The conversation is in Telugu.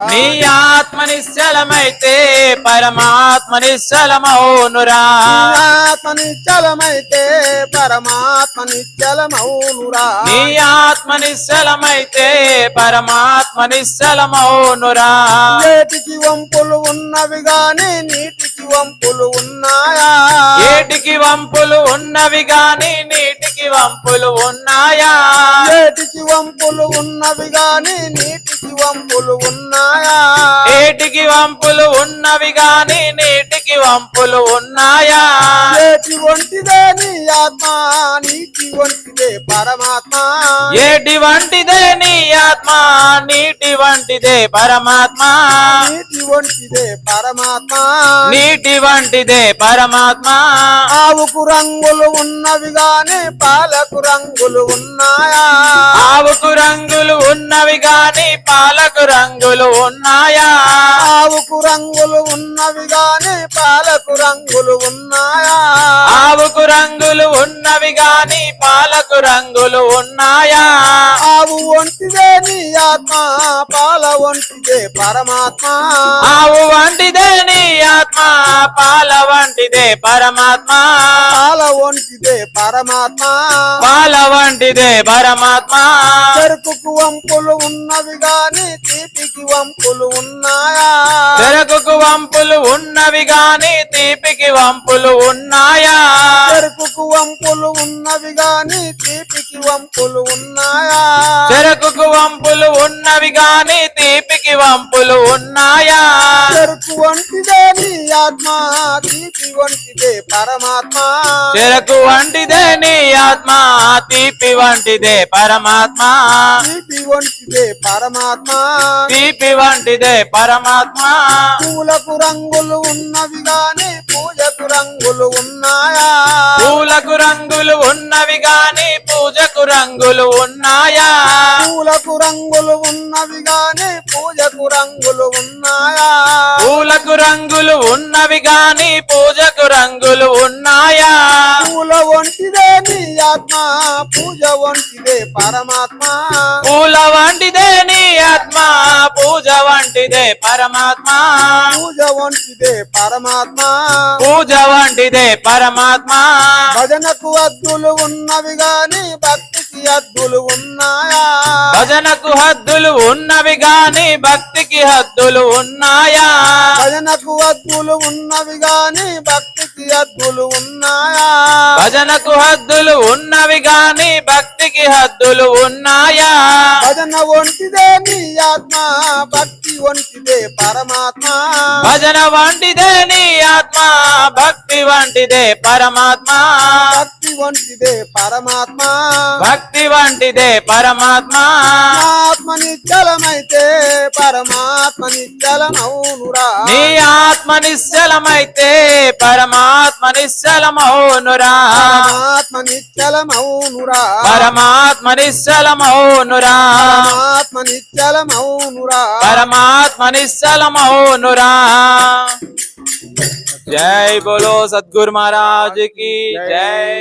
నీ ఆత్మ నిశ్చలమైతే పరమాత్మ నిశ్చలమౌనురా ఆత్మ నిశ్చలమైతే పరమాత్మ నిశ్చలమౌనురా నీ ఆత్మ నిశ్చలమైతే పరమాత్మ నిశ్చలమౌనురా ఏటికి వంపులు ఉన్నవి గాని నీటికి వంపులు ఉన్నాయా? ఏటికి వంపులు ఉన్నవి గాని నీటికి వంపులు ఉన్నాయా? ఏటికి వంపులు ఉన్నవి గాని నీటికి వంపులు ఉన్నాయా? ఏటికి వంపులు ఉన్నవి గాని నీటికి వంపులు ఉన్నాయా? ఏటి వంటిదే నీ ఆత్మ నీటి వంటిదే పరమాత్మ. ఏటి వంటిదే నీ ఆత్మ నీటి వంటిదే పరమాత్మ. నీటి వంటిదే పరమాత్మ. నీటి వంటిదే పరమాత్మ. ఆవుకు రంగులు ఉన్నవి గాని పాలకు రంగులు ఉన్నాయా? ఆవుకు రంగులు ఉన్నవి గాని పాలకు రంగులు ఉన్నాయా? ఆవుకు రంగులు ఉన్నవి గాని పాలకు రంగులు ఉన్నాయా? ఆవుకు రంగులు ఉన్నవి గాని పాలకు రంగులు ఉన్నాయా? ఆవు వంటిదే నీ ఆత్మ పాల వంటిదే పరమాత్మ. ఆవు వంటిదే నీ ఆత్మ పాల వంటిదే పరమాత్మ. పాల వంటిదే పరమాత్మ. పాల వంటిదే పరమాత్మ. చెరుకుకు వంపులు ఉన్నవి గాని తీపికి వంపులు ఉన్నాయా? చెరకుకు వంపులు ఉన్నవి గాని తీపికి వంపులు ఉన్నాయా? చెరుకుకు వంపులు ఉన్నవి గాని తీపికి వంపులు ఉన్నాయా? చెరకుకు వంపులు ఉన్నవి గాని తీపికి వంపులు ఉన్నాయా? చెరుకు వంటిదే నీ ఆత్మ తీపి వంటిదే పరమాత్మ. చెరకు వంటిదే నీ ఆత్మ తీపి వంటిదే పరమాత్మ. తీపి వంటిదే పరమాత్మ. తీపి వంటిదే పరమాత్మ. పూలకు రంగులు ఉన్నవి గాని పూజకు రంగులు ఉన్నాయా? పూలకు రంగులు ఉన్నవి గాని పూజకు రంగులు ఉన్నాయా? పూలకు రంగులు ఉన్నవి గాని పూజకు రంగులు ఉన్నాయా? పూలకు రంగులు ఉన్నవి గాని పూజకు రంగులు ఉన్నాయా? పూల వంటిదే నీ ఆత్మ పూజ వంటిదే పరమాత్మ. పూల వంటిదే నీ ఆత్మ పూజ వంటిదే పరమాత్మ. పూజ వంటిదే పరమాత్మ. పూజ వంటిదే పరమాత్మ. భజనకు అద్దులు ఉన్నవి గాని భక్తికి అద్దులు ఉన్నాయా? భజనకు హద్దులు ఉన్నవి గాని భక్తికి హద్దులు ఉన్నాయా? భజనకు అద్దులు ఉన్నవి గాని భక్తికి అద్దులు ఉన్నాయా? భజనకు హద్దులు ఉన్నవి గాని భక్తికి హద్దులు ఉన్నాయా? భజన వంటిదే నీ ఆత్మ భక్తి వంటిదే పరమాత్మ. భజన వంటిదే నీ ఆత్మ భక్తి వంటిదే పరమాత్మ. భక్తి వంటిదే పరమాత్మ. భక్తి వంటిదే పరమాత్మ. ఆత్మ నిశ్చలమైతే పరమాత్మ నిశ్చలమౌనురా నీ ఆత్మ నిశ్చలమైతే పరమాత్మ నిశ్చలమౌనురా పరమాత్మ నిశ్చలమౌనురా పరమాత్మ నిశ్చలమౌనురా పరమాత్మ నిశ్చలమౌనురా పరమాత్మ నిశ్చలమౌనురా జై బోలో సద్గురు మహారాజ్కి జై.